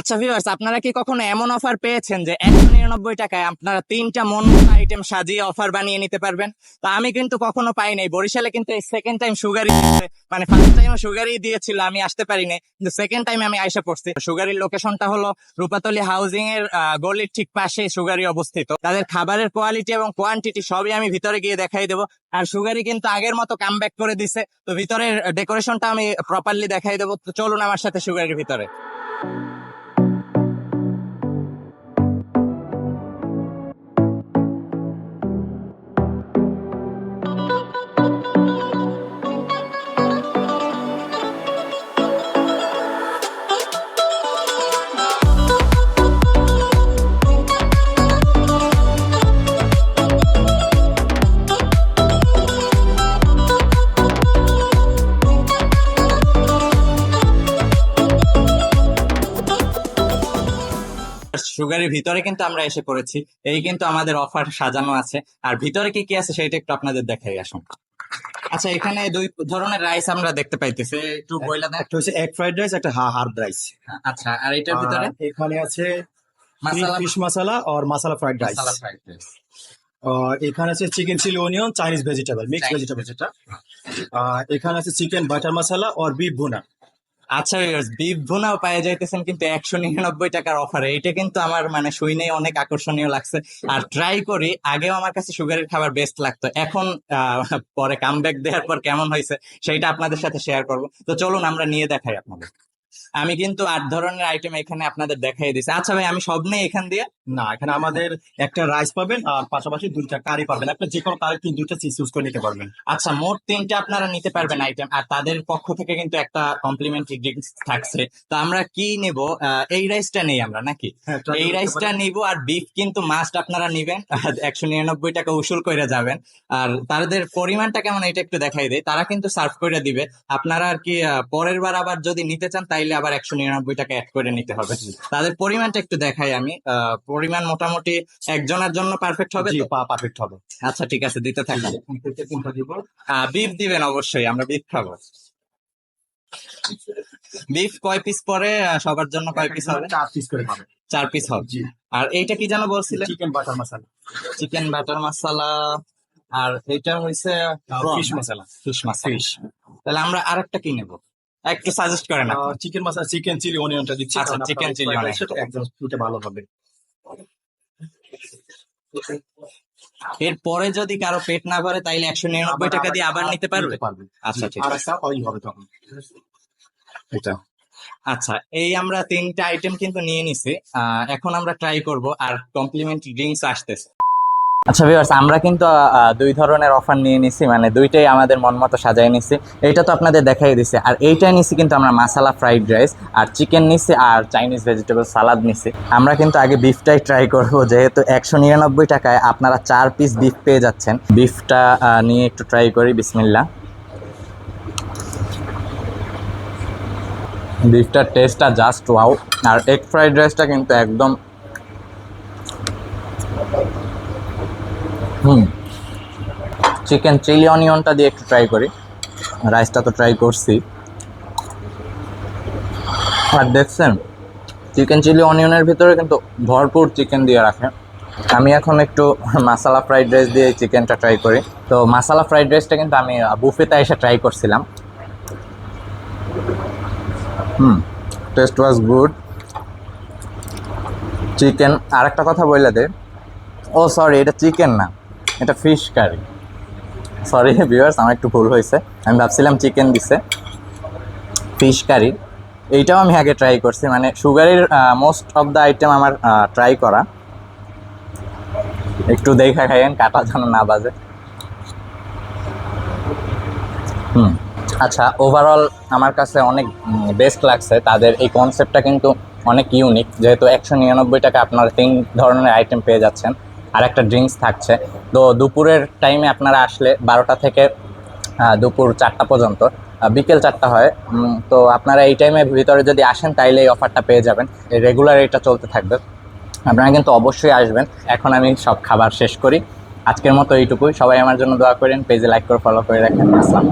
আচ্ছা ভিউয়ার্স আপনারা কি কখনো এমন অফার পেয়েছেন যে একশো নিরানব্বই টাকায় আপনারা তিনটা মন আইটেম সাজিয়ে অফার বানিয়ে নিতে পারবেন? তো আমি কিন্তু কখনো পাই নাই। বরিশালে কিন্তু এই সেকেন্ড টাইম সুগারি মানে ফার্স্ট টাইম সুগারি দিয়েছিল, আমি আসতে পারিনি কিন্তু সেকেন্ড টাইম আমি আইসা পড়ছি। সুগারির লোকেশনটা হলো রূপাতলি হাউজিং এর গলির ঠিক পাশে সুগারি অবস্থিত। তাদের খাবারের কোয়ালিটি এবং কোয়ান্টিটি সবই আমি ভিতরে গিয়ে দেখাই দেবো। আর সুগারি কিন্তু আগের মতো কাম করে দিছে। তো ভিতরের ডেকোরেশনটা আমি প্রপারলি দেখাই দেবো। তো চলুন আমার সাথে সুগারির ভিতরে। সুগারের ভিতরে কিন্তু আমরা এসে পড়েছি। এই কিন্তু আমাদের অফার সাজানো আছে। আর ভিতরে কি কি আছে সেটা একটু আপনাদের দেখাই আসুন। আচ্ছা এখানে দুই ধরনের রাইস আমরা দেখতে পাইতেছি। একটু বইলা দেন। একটা হচ্ছে এগ ফ্রাইড রাইস একটা হা হার্ড রাইস আচ্ছা আর এটার ভিতরে? এখানে আছে মাসালা ফিশ মশলা আর মশলা fried rice masala fried rice এখানে আছে chicken chilli onion Chinese vegetable mix vegetable যেটা। এখানে আছে চিকেন বাটার মশলা আর বিফ ভুনা আচ্ছা বিফ ভুনাও পাওয়া যাইতেছেন কিন্তু একশো নিরানব্বই টাকার অফারে এটা কিন্তু আমার মানে শুইনে অনেক আকর্ষণীয় লাগছে। আর ট্রাই করি, আগেও আমার কাছে সুগারের খাবার বেস্ট লাগতো। এখন পরে কাম ব্যাক দেওয়ার পর কেমন হয়েছে সেইটা আপনাদের সাথে শেয়ার করব। তো চলুন, আমরা নিয়ে দেখাই আপনাদের। আমি কিন্তু আট ধরনের আইটেম এখানে আপনাদের দেখাই দিছি আচ্ছা ভাই আমি সব নেই এখান দিয়ে না এখানে আমাদের একটা রাইস পাবেন আর পাশাপাশি দুইটা কারি পাবেন। আপনি যে কোনো কারি তিন দুইটা চিজ ইউজ করে নিতে পারবেন। আচ্ছা মোট তিনটা আপনারা নিতে পারবেন আইটেম আর তাদের পক্ষ থেকে কিন্তু একটা কমপ্লিমেন্টারি ড্রিঙ্কস থাকছে। তো আমরা কি নেব? এই রাইসটা নেই আমরা নাকি? হ্যাঁ, এই রাইসটা। নিব আর বিফ কিন্তু মাস্ট আপনারা নিবেন। একশো নিরানব্বই টাকা উসুল করে যাবেন। আর তাদের পরিমাণটা কেমন এটা একটু দেখাই দেয় তারা কিন্তু সার্ভ করে দিবে। আপনারা আর কি পরের বার আবার যদি নিতে চান তাইলে আবার একশো নিরানব্বই টাকা অ্যাড করে নিতে হবে। তাদের পরিমাণটা একটু দেখাই আমি। পরিমাণ মোটামুটি একজনের জন্য পারফেক্ট হবে তো? পারফেক্ট হবে। আচ্ছা ঠিক আছে দিতে দিব বিফ দিবেন অবশ্যই আমরা বিফ খাব। বিফ কয় পিস পরে? সবার জন্য কয় পিস হবে? চার পিস করে পাবেন চার পিস হবে। আর এইটা কি যেন বলছিলেন? চিকেন বাটার মশলা চিকেন বাটার মশলা আর এটা হইছে ফিশ মশলা ফিশ মশলা তাহলে আমরা আরেকটা কি নেব? একটু সাজেস্ট করেন। চিকেন মশলা চিকেন চিলি অনিয়নটা দিচ্ছি আচ্ছা, কারণ chicken আপনার chili fried onion। rice টা একদম দুটো ভালো হবে। এরপরে যদি কারও পেট না ভরে তাইলে একশো নিরানব্বই টাকা দিয়ে আবার নিতে পারবে? আচ্ছা ঠিক আছে। হবে তখন। এটা। আচ্ছা এই আমরা তিনটা আইটেম কিন্তু নিয়ে নিছি। এখন আমরা ট্রাই করব আর কমপ্লিমেন্টারি ড্রিঙ্কস আসতেছে। আচ্ছা ভিউয়ার্স আমরা কিন্তু দুই ধরনের অফার নিয়ে নিছি মানে দুইটাই আমাদের মন মতো সাজাই নিছি। এইটা তো আপনাদের দেখাই দিছি। আর এইটাই নিছি কিন্তু আমরা মাসালা ফ্রাইড রাইস আর চিকেন নিছি, আর চাইনিজ ভেজিটেবল সালাদ নিছি। আমরা কিন্তু আগে বিফটাই ট্রাই করব, যেহেতু একশো নিরানব্বই টাকায় আপনারা চার পিস বিফ পেয়ে যাচ্ছেন। বিফটা নিয়ে একটু ট্রাই করি বিসমিল্লা বিফটার টেস্টটা জাস্ট ওয়াও আর এগ ফ্রাইড রাইসটা কিন্তু একদম চিকেন চিলি অনিয়নটা দিয়ে একটু ট্রাই করি। রাইসটা তো ট্রাই করছি। আর দেখছেন চিকেন চিলি অনিয়নের ভিতরে কিন্তু ভরপুর চিকেন দিয়ে রাখে। আমি এখন একটু মাসালা ফ্রাইড রাইস দিয়ে চিকেনটা ট্রাই করি। তো মাসালা ফ্রাইড রাইসটা কিন্তু আমি বুফেতে এসে ট্রাই করছিলাম। Hmm taste was good chicken আর একটা কথা বললে দে। ও সরি এটা চিকেন না, এটা ফিশ কারি সরি ভিউয়ার্স আমার একটু ভুল হয়েছে। আমি ভাবছিলাম চিকেন দিছে। ফিশ কারি এইটাও আমি আগে ট্রাই করছি। মানে সুগারের মোস্ট অফ দ্য আইটেম আমার ট্রাই করা। একটু দেখা খাইয়েন, কাটা যেন না বাজে। হুম। আচ্ছা ওভারঅল আমার কাছে অনেক বেস্ট লাগছে। তাদের এই কনসেপ্টটা কিন্তু অনেক ইউনিক যেহেতু একশো নিরানব্বই টাকা আপনারা তিন ধরনের আইটেম পেয়ে যাচ্ছেন। আর একটা ড্রিঙ্কস থাকছে। তো দুপুরের টাইমে আপনারা আসলে বারোটা থেকে দুপুর চারটা পর্যন্ত বিকেল চারটা হয়। তো আপনারা এই টাইমে ভিতরে যদি আসেন, তাইলে এই অফারটা পেয়ে যাবেন। রেগুলার এটা চলতে থাকবে। আপনারা কিন্তু অবশ্যই আসবেন। এখন আমি সব খাবার শেষ করি। আজকের মতো এইটুকুই। সবাই আমার জন্য দোয়া করেন। পেজে লাইক করে ফলো করে রাখেন। আসসালাম